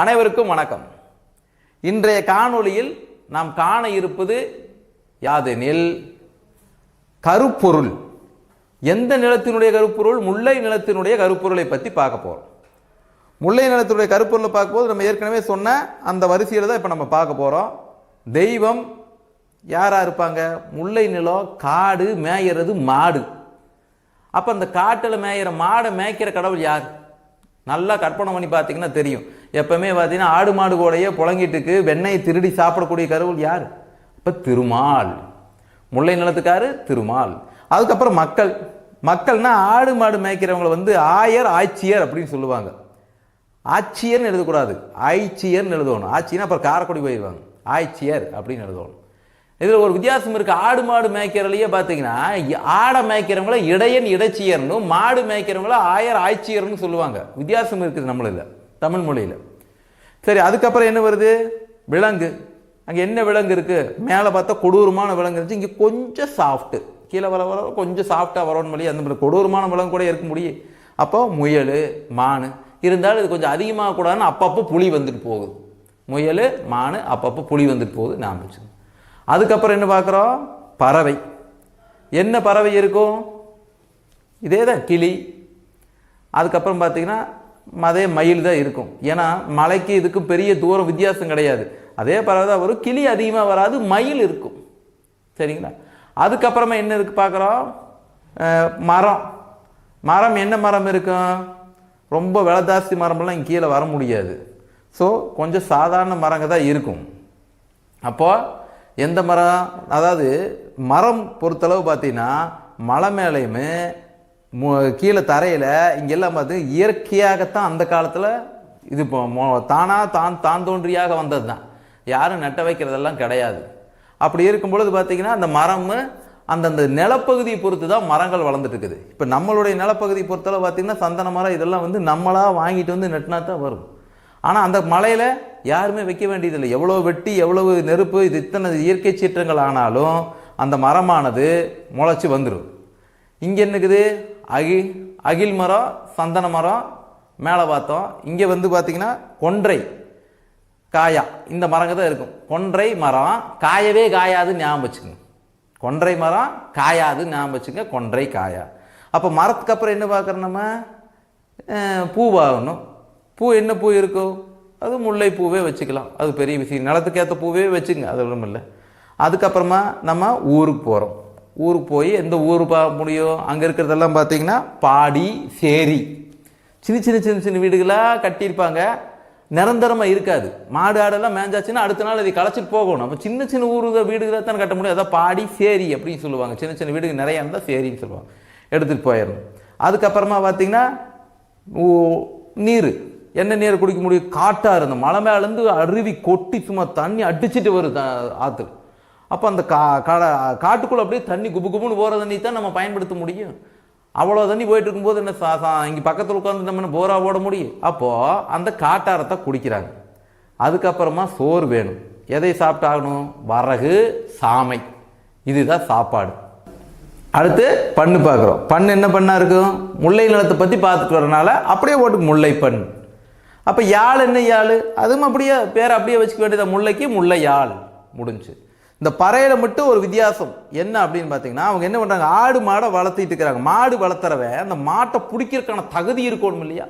அனைவருக்கும் வணக்கம். இன்றைய காணொளியில் நாம் காண இருப்பது யாதெனில் கருப்பொருள். எந்த நிலத்தினுடைய கருப்பொருள்? முல்லை நிலத்தினுடைய கருப்பொருளை பற்றி பார்க்க போகிறோம் முல்லை நிலத்தினுடைய கருப்பொருளை பார்க்கும்போது நம்ம ஏற்கனவே சொன்ன அந்த வரிசையில் தான் இப்போ நம்ம பார்க்க போகிறோம் தெய்வம் யாராக இருப்பாங்க? முல்லை நிலம் காடு மேயறது மாடு. அப்போ அந்த காட்டில் மேயிற மாடை மேய்க்கிற கடவுள் யார்? நல்லா கற்பனை பண்ணி பார்த்தீங்கன்னா தெரியும். எப்பவுமே பார்த்தீங்கன்னா ஆடு மாடு கூடையே புழங்கிட்டுக்கு வெண்ணெய் திருடி சாப்பிடக்கூடிய கடவுள் யார்? இப்போ திருமால். முல்லை நிலத்துக்காரு திருமால். அதுக்கப்புறம் மக்கள். மக்கள்னா ஆடு மாடு மேய்க்கிறவங்களை வந்து ஆயர் ஆட்சியர் அப்படின்னு சொல்லுவாங்க. ஆட்சியர்னு எழுதக்கூடாது. ஆய்ச்சியர்னு எழுதணும். ஆட்சினா அப்புறம் காரக்குடி போயிடுவாங்க. ஆய்ச்சியர் அப்படின்னு எழுதணும். இதில் ஒரு வித்தியாசம் இருக்குது ஆடு மாடு மேய்க்கிறதுலையே பார்த்தீங்கன்னா ஆடை மேய்க்கிறவங்கள இடையன் இடைச்சியர்னு மாடு மேய்க்கிறவங்கள ஆயர் ஆய்ச்சியர்னு சொல்லுவாங்க. வித்தியாசம் இருக்குது நம்மளில் தமிழ் மொழியில். சரி அதுக்கப்புறம் என்ன வருது? விலங்கு. அங்கே என்ன விலங்கு இருக்குது மேலே பார்த்தா கொடூரமான விலங்கு இருந்துச்சு. இங்கே கொஞ்சம் சாஃப்ட்டு கீழே வர வர கொஞ்சம் சாஃப்டாக வரணும் மொழி அந்த மாதிரி கொடூரமான விலங்கு கூட இருக்க முடியும். அப்போ முயல் மான் இருந்தாலும் இது கொஞ்சம் அதிகமாக கூடாதுன்னு அப்பப்போ புளி வந்துட்டு போகுது. முயல் மான் அப்பப்போ புளி வந்துட்டு போகுது. நான் வச்சு அதுக்கப்புறம் என்ன பார்க்குறோம்? பறவை. என்ன பறவை இருக்கும்? இதே தான் கிளி. அதுக்கப்புறம் பார்த்தீங்கன்னா அதே மயில் தான் இருக்கும். ஏன்னா மலைக்கு இதுக்கு பெரிய தூரம் வித்தியாசம் கிடையாது. அதே பறவை தான் வரும். கிளி அதிகமாக வராது மயில் இருக்கும். சரிங்களா? அதுக்கப்புறமா என்ன இருக்குது பார்க்குறோம்? மரம். மரம் என்ன மரம் இருக்கும்? ரொம்ப விலை ஜாஸ்தி மரமெல்லாம் இங்கே கீழே வர முடியாது. ஸோ கொஞ்சம் சாதாரண மரங்க தான் இருக்கும். அப்போது எந்த மரம்? அதாவது மரம் பொறுத்தளவு பார்த்தீங்கன்னா மலை மேலேயுமே கீழே தரையில் இங்கெல்லாம் பார்த்து இயற்கையாகத்தான் அந்த காலத்தில் இது இப்போ தானாக தான் தான் தோன்றியாக வந்தது தான் யாரும் நட்ட வைக்கிறதெல்லாம் கிடையாது. அப்படி இருக்கும் பொழுது பார்த்தீங்கன்னா அந்த மரம் அந்தந்த நிலப்பகுதியை பொறுத்து தான் மரங்கள் வளர்ந்துட்டு இருக்குது இப்போ நம்மளுடைய நிலப்பகுதியை பொறுத்தளவு பார்த்தீங்கன்னா சந்தன மரம் இதெல்லாம் வந்து நம்மளாக வாங்கிட்டு வந்து நட்டினா தான் வரும். ஆனால் அந்த மலையில் யாருமே வைக்க வேண்டியதில்லை. எவ்வளோ வெட்டி எவ்வளவு நெருப்பு இது இத்தனை இயற்கை சீற்றங்கள் ஆனாலும் அந்த மரமானது முளைச்சி வந்துடும் இங்கே என்னக்குது? அகி அகில் மரம் சந்தன மரம் மேலே பார்த்தோம் இங்கே வந்து பார்த்திங்கன்னா கொன்றை காயா. இந்த மரங்க தான் இருக்கும். கொன்றை மரம் காயவே காயாதுன்னு ஞாபகம் வச்சுக்கோங்க. கொன்றை மரம் காயாது ஞாபகம் வச்சுங்க கொன்றை காயா. அப்போ மரத்துக்கு அப்புறம் என்ன பார்க்குறோம் நம்ம? பூவாகணும் பூ என்ன பூ இருக்கோ அது முல்லை பூவே வச்சுக்கலாம். அது பெரிய விஷயம். நிலத்துக்கேற்ற பூவே வச்சுங்க அது ஒன்றும் இல்லை. அதுக்கப்புறமா நம்ம ஊருக்கு போகிறோம் ஊருக்கு போய் எந்த ஊர் பார்க்க முடியும்? அங்கே இருக்கிறதெல்லாம் பார்த்திங்கன்னா பாடி சேரி. சின்ன சின்ன சின்ன சின்ன வீடுகளாக கட்டியிருப்பாங்க. நிரந்தரமாக இருக்காது. மாடு ஆடெல்லாம் மேஞ்சாச்சுன்னா அடுத்த நாள் அதை களைச்சிட்டு போகணும். அப்போ சின்ன சின்ன ஊர் வீடுகளை தான் கட்ட முடியும். அதான் பாடி சேரி அப்படின்னு சொல்லுவாங்க. சின்ன சின்ன வீடுகள் நிறையா இருந்தால் சேரின்னு சொல்லுவாங்க. எடுத்துகிட்டு போயிடணும். அதுக்கப்புறமா பார்த்திங்கன்னா நீர். என்ன நீர் குடிக்க முடியும்? காட்டாக இருந்த மலை மேலேருந்து அருவி கொட்டி சும்மா தண்ணி அடிச்சுட்டு வருது ஆற்று அப்போ அந்த கா காட காட்டுக்குள்ளே அப்படியே தண்ணி குபு குபுன்னு போகிற தண்ணி தான் நம்ம பயன்படுத்த முடியும். அவ்வளோ தண்ணி போயிட்டு இருக்கும்போது என்ன சா சா இங்கே பக்கத்தில் உட்காந்து நம்ம என்ன போரா முடியும்? அப்போது அந்த காட்டாரத்தை குடிக்கிறாங்க. அதுக்கப்புறமா சோறு வேணும். எதை சாப்பிட்டாகணும் வரகு சாமை. இதுதான் சாப்பாடு. அடுத்து பண்ணு பார்க்குறோம். பண்ணு என்ன பண்ணா இருக்கும்? முல்லை நிலத்தை பற்றி பார்த்துட்டு வரனால அப்படியே போட்டு முல்லை பண் அப்போ யாழ் என்ன யாழ்? அதுவும் அப்படியே பேர் அப்படியே வச்சுக்க வேண்டியது முல்லைக்கு முல்லை யாழ் முடிஞ்சு. இந்த பறையில மட்டும் ஒரு வித்தியாசம். என்ன அப்படின்னு பார்த்தீங்கன்னா அவங்க என்ன பண்ணுறாங்க ஆடு மாடை வளர்த்திட்டு இருக்கிறாங்க. மாடு வளர்த்துறவன் அந்த மாட்டை பிடிக்கிறதுக்கான தகுதி இருக்கணும் இல்லையா?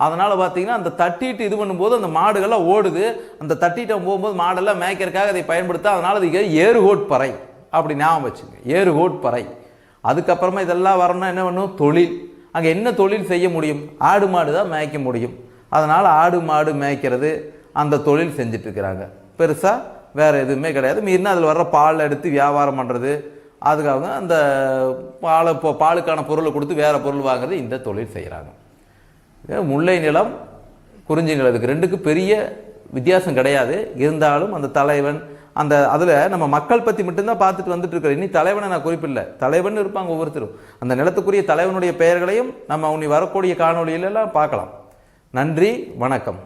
அதனால் பார்த்தீங்கன்னா அந்த தட்டிட்டு இது பண்ணும்போது அந்த மாடுகள்லாம் ஓடுது. அந்த தட்டிட்டு போகும்போது மாடெல்லாம் மேய்க்கிறதுக்காக அதை பயன்படுத்த அதனால் அது ஏறுகோட் பறை அப்படி ஞாபகம் வச்சுங்க. ஏறுகோட் பறை. அதுக்கப்புறமா இதெல்லாம் வரணும்னா என்ன பண்ணும்? தொழில். அங்கே என்ன தொழில் செய்ய முடியும்? ஆடு மாடு தான் மேய்க்க முடியும். அதனால் ஆடு மாடு மேய்க்கிறது அந்த தொழில் செஞ்சிட்ருக்கிறாங்க. பெருசாக வேறு எதுவுமே கிடையாது. மீறினா அதில் வர்ற பால் எடுத்து வியாபாரம் பண்ணுறது அதுக்காக அந்த பாலை இப்போ பாலுக்கான பொருளை கொடுத்து வேறு பொருள் வாங்குறது இந்த தொழில் செய்கிறாங்க. முல்லை நிலம் குறிஞ்சி நிலத்துக்கு ரெண்டுக்கு பெரிய வித்தியாசம் கிடையாது. இருந்தாலும் அந்த தலைவன் அந்த அதில் நம்ம மக்கள் பற்றி மட்டும்தான் பார்த்துட்டு வந்துட்டு இருக்கிறோம் இனி தலைவனை நான் குறிப்பில்லை தலைவன் இருப்பாங்க ஒவ்வொருத்தரும். அந்த நிலத்துக்குரிய தலைவனுடைய பெயர்களையும் நம்ம உனி வரக்கூடிய காணொளியிலெல்லாம் பார்க்கலாம். நன்றி வணக்கம்.